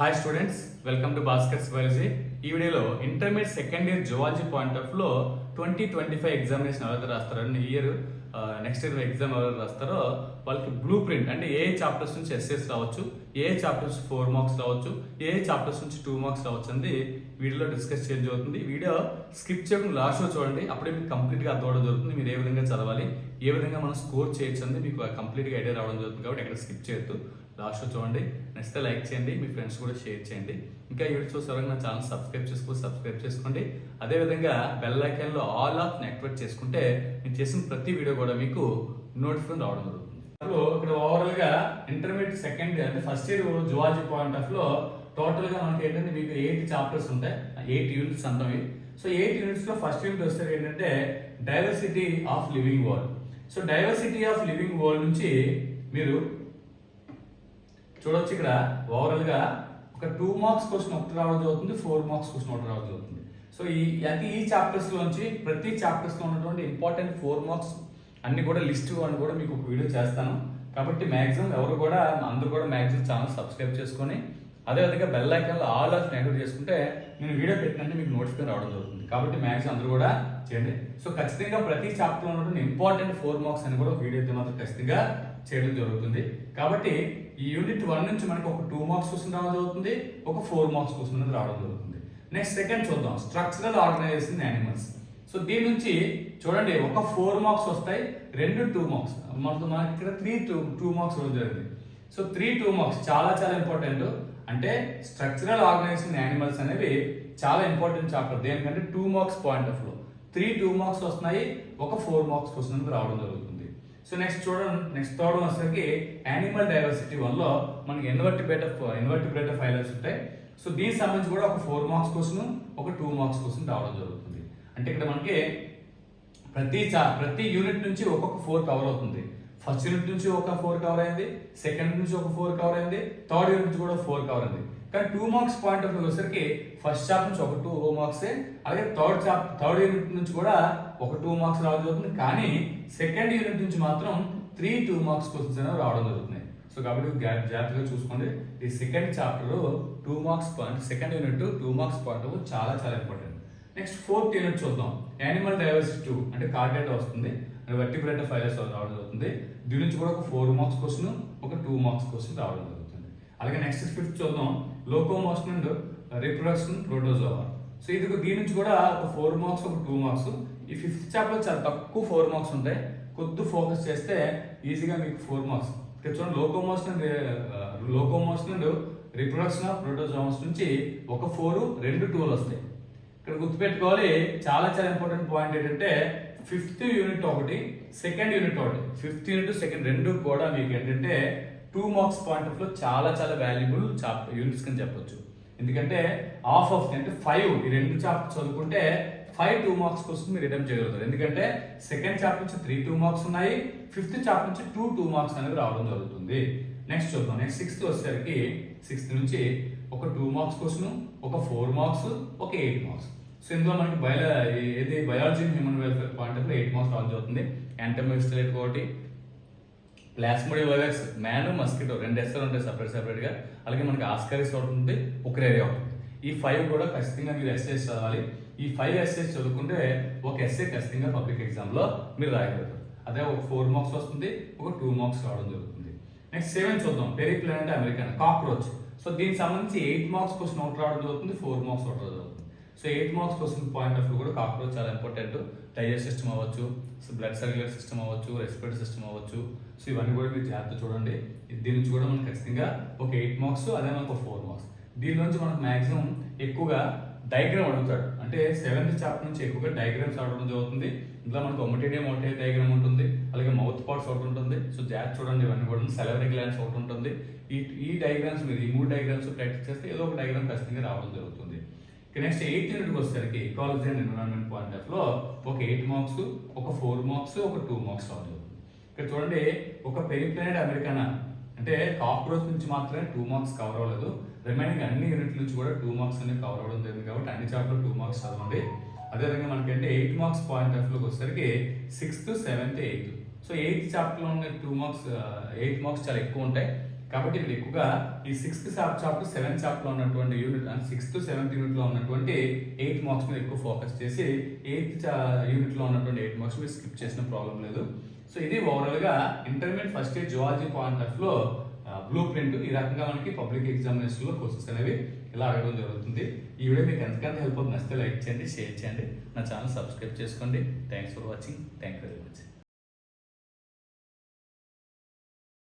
Hi students welcome to Bhaskar's biology ఈ వీడియోలో intermediate second year zoology point ఆఫ్లో twenty twenty five examination ఎవరైతే రాస్తారని ఇయర్ నెక్స్ట్ ఇయర్ ఎగ్జామ్ ఎవరు రాస్తారో వాళ్ళకి బ్లూ ప్రింట్ అంటే ఏ చాప్టర్స్ నుంచి ఎస్ఎస్ రావచ్చు ఏ చాప్టర్స్ ఫోర్ మార్క్స్ రావచ్చు ఏ చాప్టర్స్ నుంచి టూ మార్క్స్ రావచ్చు అనేది వీడియోలో డిస్కస్ చేయడం జరుగుతుంది. వీడియో స్కిప్ చేయకుండా లాస్ట్ చూడండి అప్పుడే మీకు కంప్లీట్గా అర్థం జరుగుతుంది మీరు ఏ విధంగా చదవాలి ఏ విధంగా మనం స్కోర్ చేయొచ్చు అనేది మీకు కంప్లీట్గా ఐడియా రావడం జరుగుతుంది కాబట్టి ఎక్కడ స్కిప్ చేయొద్దు. లాస్ట్ చూడండి నెక్స్ట్ లైక్ చేయండి మీ ఫ్రెండ్స్ కూడా షేర్ చేయండి. ఇంకా యూట్యూబ్ వీడియో చూసారు నా ఛానల్ సబ్స్క్రైబ్ చేసుకో సబ్స్క్రైబ్ చేసుకోండి. అదేవిధంగా బెల్ ఐకాన్లో ఆల్ ఆఫ్ నెట్వర్క్ చేసుకుంటే నేను చేసిన ప్రతి వీడియో కూడా మీకు నోటిఫికేషన్ రావడం జరుగుతుంది. ఇక్కడ ఓవరాల్గా ఇంటర్మీడియట్ సెకండ్ అంటే ఫస్ట్ ఇయర్ జువాలజీ పాయింట్ ఆఫ్లో టోటల్గా మనకి ఏంటంటే మీకు ఎయిట్ చాప్టర్స్ ఉంటాయి. ఎయిట్ యూనిట్స్ అంతవి సో ఎయిట్ యూనిట్స్లో ఫస్ట్ యూనిట్ వస్తే ఏంటంటే diversity of living world so diversity of living world నుంచి మీరు చూడొచ్చు ఇక్కడ ఓవరాల్గా ఒక టూ మార్క్స్ క్వశ్చన్ ఒకటి రావడం జరుగుతుంది ఫోర్ మార్క్స్ క్వశ్చన్ ఒకటి రావడం జరుగుతుంది. సో ఈ అంటే ఈ చాప్టర్స్ లోంచి ప్రతి చాప్టర్స్లో ఉన్నటువంటి ఇంపార్టెంట్ ఫోర్ మార్క్స్ అన్ని కూడా లిస్ట్ అని కూడా మీకు ఒక వీడియో చేస్తాను. కాబట్టి మ్యాక్సిమం ఎవరు కూడా అందరూ కూడా మ్యాక్సిమం ఛానల్ సబ్స్క్రైబ్ చేసుకొని అదేవిధంగా బెల్ ఐకాన్లో ఆల్ ఆఫ్ యాక్టివేట్ చేసుకుంటే నేను వీడియో పెట్టినట్టు మీకు నోటిఫికేషన్ రావడం జరుగుతుంది. కాబట్టి మ్యాక్సిమం అందరూ కూడా చేయండి. సో ఖచ్చితంగా ప్రతి చాప్టర్లో ఉన్నటువంటి ఇంపార్టెంట్ ఫోర్ మార్క్స్ అని కూడా వీడియో అయితే మాత్రం ఖచ్చితంగా చేయడం జరుగుతుంది. కాబట్టి ఈ యూనిట్ వన్ నుంచి మనకు ఒక టూ మార్క్స్ క్వశ్చన్ రావడం జరుగుతుంది ఒక ఫోర్ మార్క్స్ క్వశ్చన్ అనేది రావడం జరుగుతుంది. నెక్స్ట్ సెకండ్ చూద్దాం. స్ట్రక్చరల్ ఆర్గనైజేషన్ యానిమల్స్ సో దీని నుంచి చూడండి ఒక ఫోర్ మార్క్స్ వస్తాయి రెండు టూ మార్క్స్ మనకు మనకి ఇక్కడ త్రీ టూ టూ మార్క్స్ ఇవ్వడం జరిగింది. సో త్రీ టూ మార్క్స్ చాలా చాలా ఇంపార్టెంట్ అంటే స్ట్రక్చరల్ ఆర్గనైజేషన్ యానిమల్స్ అనేవి చాలా ఇంపార్టెంట్ చాప్టర్ దేనికంటే టూ మార్క్స్ పాయింట్ ఆఫ్లో త్రీ టూ మార్క్స్ వస్తున్నాయి ఒక ఫోర్ మార్క్స్ క్వశ్చన్ రావడం జరుగుతుంది. సో నెక్స్ట్ చూడండి నెక్స్ట్ థర్డ్ వచ్చేసరికి యానిమల్ డైవర్సిటీ వల్ల మనకి ఇన్వర్టిబ్రేట్ ఇన్వర్టిబ్రేట్ ఫైలర్స్ ఉంటాయి. సో దీనికి సంబంధించి కూడా ఒక ఫోర్ మార్క్స్ క్వశ్చన్ ఒక టూ మార్క్స్ క్వశ్చన్ రావడం జరుగుతుంది. అంటే ఇక్కడ మనకి ప్రతి చా ప్రతి యూనిట్ నుంచి ఒక్కొక్క ఫోర్ కవర్ అవుతుంది. ఫస్ట్ యూనిట్ నుంచి ఒక ఫోర్ కవర్ అయింది సెకండ్ నుంచి ఒక ఫోర్ కవర్ అయింది థర్డ్ యూనిట్ నుంచి కూడా ఫోర్ కవర్ అయింది. కానీ టూ మార్క్స్ పాయింట్ ఆఫ్ వచ్చేసరికి ఫస్ట్ చాప్ నుంచి ఒక టూ మార్క్స్ అలాగే థర్డ్ చాప్ థర్డ్ యూనిట్ నుంచి కూడా ఒక టూ మార్క్స్ రావడం జరుగుతుంది. కానీ సెకండ్ యూనిట్ నుంచి మాత్రం త్రీ టూ మార్క్స్ క్వశ్చన్స్ అనేవి రావడం జరుగుతున్నాయి. సో కాబట్టి జా- జాగ్రత్తగా చూసుకోండి. ఈ second chapter two marks point second unit two marks point చాలా చాలా ఇంపార్టెంట్ నెక్స్ట్ ఫోర్త్ యూనిట్ చూద్దాం. యానిమల్ డైవర్సిటీ టూ అంటే కార్డేటా వస్తుంది. అంటే వర్టిబ్రేట్ ఫైలర్స్ రావడం జరుగుతుంది. దీని నుంచి కూడా ఒక ఫోర్ మార్క్స్ క్వశ్చన్ ఒక టూ మార్క్స్ క్వశ్చన్ రావడం జరుగుతుంది. అలాగే నెక్స్ట్ ఫిఫ్త్ చూద్దాం. Locomotion and reproduction protozoa so ఇది దీని నుంచి కూడా ఒక ఫోర్ మార్క్స్ ఒక టూ మార్క్స్ ఈ ఫిఫ్త్ చాప్టర్ చాలా తక్కువ ఫోర్ మార్క్స్ ఉంటాయి. కొద్ది ఫోకస్ చేస్తే ఈజీగా మీకు ఫోర్ మార్క్స్ ఇక్కడ చూడండి locomotion and locomotion and reproduction of protozoans నుంచి ఒక ఫోర్ రెండు టూలు వస్తాయి. ఇక్కడ గుర్తుపెట్టుకోవాలి చాలా చాలా ఇంపార్టెంట్ పాయింట్ ఏంటంటే ఫిఫ్త్ యూనిట్ ఒకటి సెకండ్ యూనిట్ ఒకటి. ఫిఫ్త్ యూనిట్ సెకండ్ రెండు కూడా మీకు ఏంటంటే టూ మార్క్స్ పాయింట్ ఆఫ్లో చాలా చాలా వాల్యుబుల్ చాప్టర్ యూనిట్స్ కింద చెప్పొచ్చు. ఎందుకంటే ఆఫ్ ఆఫ్ అంటే ఫైవ్ ఈ రెండు చాప్టర్ చదువుకుంటే ఫైవ్ టూ మార్క్స్ కోసం మీరు రిటర్న్ చేయగలుగుతారు. ఎందుకంటే సెకండ్ చాప్టర్ నుంచి త్రీ టూ మార్క్స్ ఉన్నాయి ఫిఫ్త్ చాప్టర్ నుంచి టూ టూ మార్క్స్ అనేది రావడం జరుగుతుంది. నెక్స్ట్ చూద్దాం. నెక్స్ట్ సిక్స్త్ వచ్చేసరికి సిక్స్త్ నుంచి ఒక టూ మార్క్స్ క్వశ్చన్ ఒక ఫోర్ మార్క్స్ ఒక ఎయిట్ మార్క్స్ సో ఇందులో మనకి బయో ఏది biology human welfare point of eight marks రావడం జరుగుతుంది. యాంటమిస్టరేట్ ఒకటి ప్లాస్మోడియం వైరస్ మ్యాన్ మస్కిటో రెండు ఎస్ఎల్ ఉంటాయి సపరేట్ సపరేట్గా అలాగే మనకి ఆస్కరిస్ ఒకటి ఉంటుంది ఒక ఏరియా ఈ ఫైవ్ కూడా ఖచ్చితంగా మీరు ఎస్ఎస్ చదవాలి. ఈ ఫైవ్ ఎస్ఎస్ చదువుకుంటే ఒక ఎస్ఏ ఖచ్చితంగా పబ్లిక్ ఎగ్జామ్లో మీరు రాయగలుగుతారు. అదే ఒక ఫోర్ మార్క్స్ వస్తుంది ఒక టూ మార్క్స్ రావడం జరుగుతుంది. నెక్స్ట్ సెవెన్ చూద్దాం. పెరీ అంటే అమెరికన్ కాక్రోచ్ సో దీనికి సంబంధించి ఎయిట్ మార్క్స్ క్వశ్చన్ ఒకటి రావడం జరుగుతుంది ఫోర్ మార్క్స్ ఒకటి రావడం జరుగుతుంది. So eight marks question point of view కూడా కాకపోతే చాలా ఇంపార్టెంట్ డైజెస్ట్ సిస్టమ్ అవ్వచ్చు సో బ్లడ్ సర్క్యులర్ సిస్టమ్ అవ్వచ్చు రెస్పిరేటరీ సిస్టమ్ అవ్వచ్చు. సో ఇవన్నీ కూడా మీరు జాగ్రత్త చూడండి. దీని నుంచి కూడా మనకి ఖచ్చితంగా ఒక ఎయిట్ మార్క్స్ అదే మనకు ఫోర్ మార్క్స్ దీని నుంచి మనకు మాక్సిమం ఎక్కువగా డయాగ్రామ్ అడుగుతాడు. అంటే సెవెంత్ చాప్టర్ నుంచి ఎక్కువగా డయాగ్రామ్స్ అడగడం జరుగుతుంది. ఇందులో మనకు ఒమటేడియం ఒకటే డయాగ్రామ్ ఉంటుంది. అలాగే మౌత్ పార్ట్స్ ఒకటి ఉంటుంది. సో జాగ్రత్త చూడండి ఇవన్నీ కూడా. సెలవరీ గ్లాన్స్ ఒకటి ఉంటుంది. ఈ ఈ డయాగ్రామ్స్ మీరు ఈ మూడు డయాగ్రామ్స్ ప్రాక్టీస్ చేస్తే ఏదో ఒక డయాగ్రామ్ ఖచ్చితంగా రావడం జరుగుతుంది. నెక్స్ట్ ఎయిత్ యూనిట్కి వచ్చేసరికి ఎకాలజీ అండ్ ఎన్విరాన్మెంట్ పాయింట్ ఆఫ్లో ఒక ఎయిట్ మార్క్స్ ఒక ఫోర్ మార్క్స్ ఒక టూ మార్క్స్ అవుతుంది ఇక్కడ చూడండి ఒక పెరిప్లానెట్ అమెరికానా? అంటే కాక్రోచ్ నుంచి మాత్రమే టూ మార్క్స్ కవర్ అవ్వలేదు. రిమైనింగ్ అన్ని యూనిట్ల నుంచి కూడా టూ మార్క్స్ అనేవి కవర్ అవ్వడం జరిగింది కాబట్టి అన్ని చాప్టర్ టూ మార్క్స్ చదవండి. అదేవిధంగా మనకంటే ఎయిట్ మార్క్స్ పాయింట్ ఆఫ్లోకి వచ్చేసరికి sixth seventh eighth so eighth చాప్టర్లో ఉన్న టూ మార్క్స్ ఎయిట్ మార్క్స్ చాలా ఎక్కువ ఉంటాయి. కాబట్టి ఇక్కడ ఎక్కువగా ఈ సిక్స్త్ చాప్టర్ సెవెంత్ చాప్టర్లో ఉన్నటువంటి యూనిట్ అండ్ సిక్స్త్ సెవెంత్ యూనిట్లో ఉన్నటువంటి ఎయిట్ మార్క్స్ మీద ఎక్కువ ఫోకస్ చేసి ఎయిత్ యూనిట్లో uh, ఉన్నటువంటి ఎయిట్ మార్క్స్ మీద స్కిప్ చేసిన ప్రాబ్లం లేదు. సో ఇది ఓవరాల్గా intermediate first year zoology point ఆఫ్లో బ్లూ ప్రింట్ ఈ రకంగా మనకి పబ్లిక్ ఎగ్జామినేషన్లో కోర్సెస్ అనేవి ఇలా అడగడం జరుగుతుంది. ఈ వీడియో మీకు ఎంతకంత హెల్ప్ అవుతుంది నచ్చితే లైక్ చేయండి షేర్ చేయండి. నా ఛానల్ సబ్స్క్రైబ్ చేసుకోండి. Thanks for watching thank you very much